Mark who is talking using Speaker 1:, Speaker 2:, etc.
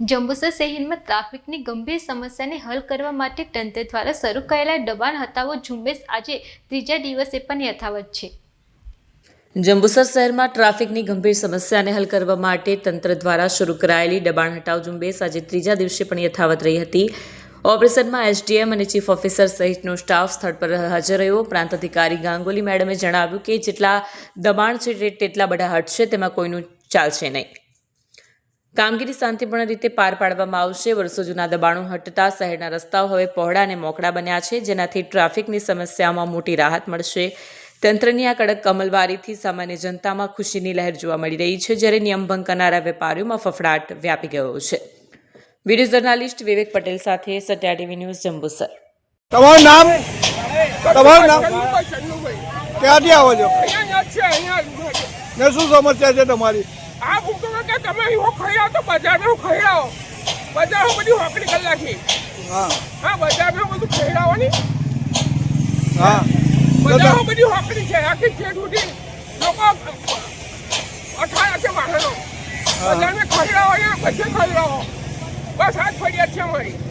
Speaker 1: જંબુસર શહેરમાં ટ્રાફિકની ગંભીર સમસ્યાને હલ કરવા માટે તંત્ર દ્વારા શરૂ કરાયેલા દબાણ હટાવો ઝુંબેશ આજે ત્રીજા દિવસે પણ યથાવત છે.
Speaker 2: જંબુસર શહેરમાં ટ્રાફિકની ગંભીર સમસ્યાને હલ કરવા માટે તંત્ર દ્વારા શરૂ કરાયેલી દબાણ હટાવ ઝુંબેશ આજે ત્રીજા દિવસે પણ યથાવત રહી હતી. ઓપરેશનમાં એસડીએમ અને ચીફ ઓફિસર સહિતનો સ્ટાફ સ્થળ પર હાજર રહ્યો. પ્રાંત અધિકારી ગાંગુલી મેડમે જણાવ્યું કે જેટલા દબાણ છે તેટલા બધા હટશે તેમાં કોઈનું ચાલશે નહીં. કામગીરી શાંતિપૂર્ણ રીતે પાર પાડવામાં આવશે. વર્ષો જૂના દબાણો હટતા શહેરના રસ્તાઓ હવે પહોળા અને મોકળા બન્યા છે, જેનાથી ટ્રાફિકની સમસ્યામાં મોટી રાહત મળશે. તંત્રની આ કડક અમલવારીથી સામાન્ય જનતામાં ખુશીની લહેર જોવા મળી રહી છે, જ્યારે નિયમભંગ કરનારા વેપારીઓમાં ફફડાટ વ્યાપી ગયો છે. વીડિયો જર્નાલિસ્ટ વિવેક પટેલ સાથે સત્યા ટીવી ન્યૂઝ જંબુસર.
Speaker 3: તમારું નામ? તમારું નામ? ક્યાંથી આવો છો? શું સમસ્યા છે તમારી?
Speaker 4: આ ભૂખતો કે તમે એવો ખાઈ આવો તો બજારમાં ખાઈ આવો. બજારમાં બધી હોકડી કરી નાખી.
Speaker 3: હા.
Speaker 4: હા બજારમાં બધું ખાઈ આવો ને
Speaker 3: હા.
Speaker 4: બજારમાં બધી હોકડી છે. આખી છે ઉઠી લોકો અઠાર છે વાહનો. ખાઈ આવો અહીંયા બધે ખાઈ આવો બસ આ જ ફરિયાદ છે અમારી.